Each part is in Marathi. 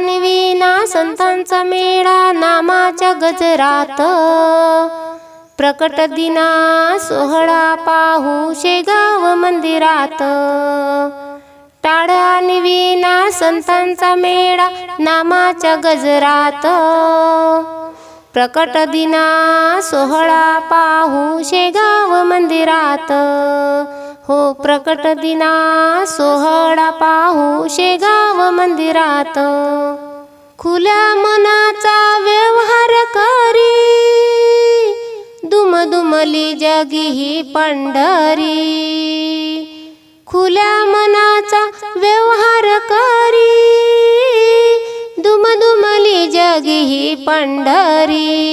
आणि विना संतांचा मेळा नामाच्या गजरात. प्रकट दिना सोहळा पाहू शेगाव मंदिरात. टाळ्या विना संतांचा मेळा नामाच्या गजरात. प्रकट दिना सोहळा पाहू शेगाव मंदिरात. हो प्रकट दिना सोहळा पाहू शेगाव मंदिरात. खुल्या मनाचा व्यवहार करी. दुमदुमली जगी ही पंढरी. खुल्या मनाचा व्यवहार करी. दुमदुमली जगी ही पंढरी.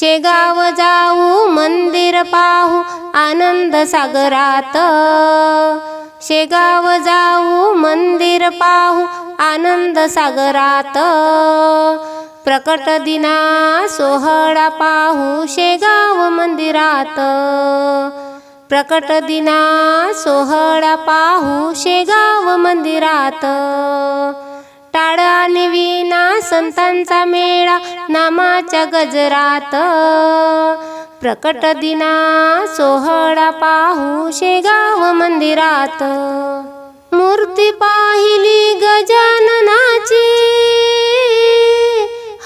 शेगाव जाऊ मंदिर पाहू आनंद सागरात. शेगाव जाऊ मंदिर पाहू आनंद सागरात. प्रकट दिना सोहळा पाहू शेगाव मंदिरात. प्रकट दिना सोहळा पाहू शेगाव मंदिरात. टाळ आणि विना संतांचा मेळा नामाच्या गजरात. प्रकट दिना सोहळा पाहू शेगाव मंदिरात. मूर्ती पाहिली गजाननाची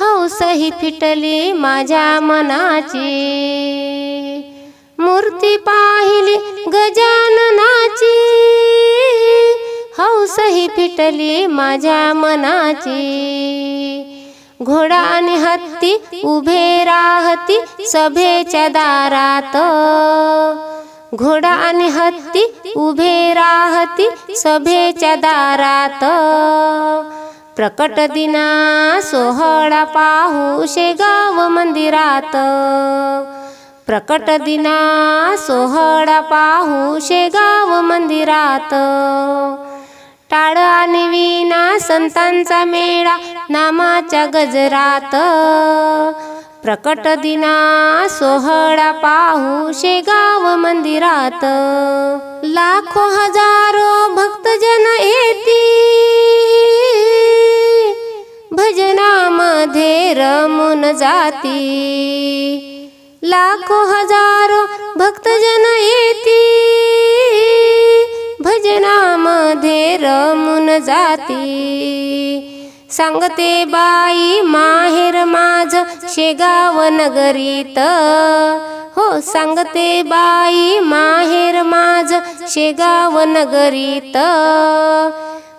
हौसही फिटली माझ्या मनाची. मूर्ती पाहिली गजाननाची सही फिटली माझ्या मनाची. घोडा आणि हत्ती उभे राहती सभेच्या दारात. घोडा आणि हत्ती उभे राहती सभेच्या दारात. प्रकट दिना सोहळा पाहू शेगाव मंदिरात. प्रकट दिना सोहळा पाहू शेगाव मंदिरात. टाळ आणि विना संतांचा मेळा नामाच्या गजरात. प्रकट दिना सोहळा पाहू शेगाव मंदिरात. लाखो हजारो भक्तजन येती भजनामध्ये रमून जाती लाखो हजारो भक्तजन येती भजनामध्ये रमून जाती. सांगते बाई माहेर माझ शेगाव नगरीत. हो सांगते बाई माहेर माझ शेगाव नगरीत.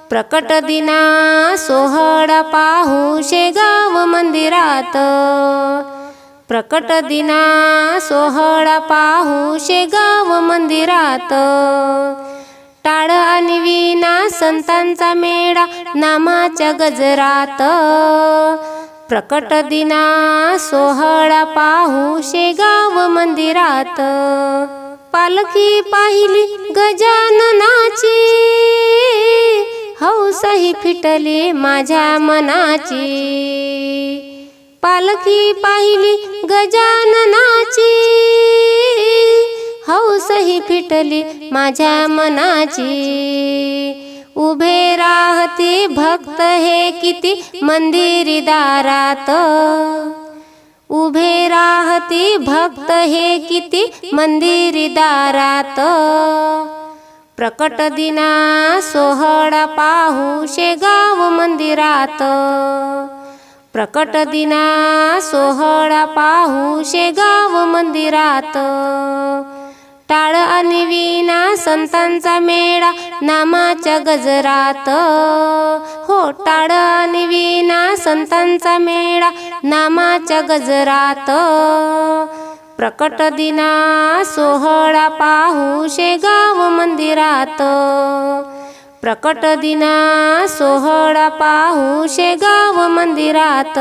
प्रकट दिना सोहळा पाहू शेगाव मंदिरात. प्रकट दिना सोहळा पाहू शेगाव मंदिरात. टाळ आणि विना संतांचा मेळा नामाच्या गजरात. प्रकट दिना सोहळा पाहू शेगाव मंदिरात. पालखी पाहिली गजाननाची हौसही फिटली माझ्या मनाची. पालखी पाहिली गजाननाची हौसही फिटली माझ्या मनाची. उभे राहते भक्त हे किती मंदिरी दारात. उभे राहते भक्त हे किती मंदिरी दारात. प्रकट दिना सोहळा पाहू शेगाव मंदिरात. प्रकट दिना सोहळा पाहू शेगाव मंदिरात. विना संतांचा मेळा नामाच्या गजरात. हो टाळ विना संतांचा मेळा नामाच्या गजरात. प्रकट दिना सोहळा पाहू शेगाव मंदिरात. प्रकट दिना सोहळा पाहू शेगाव मंदिरात.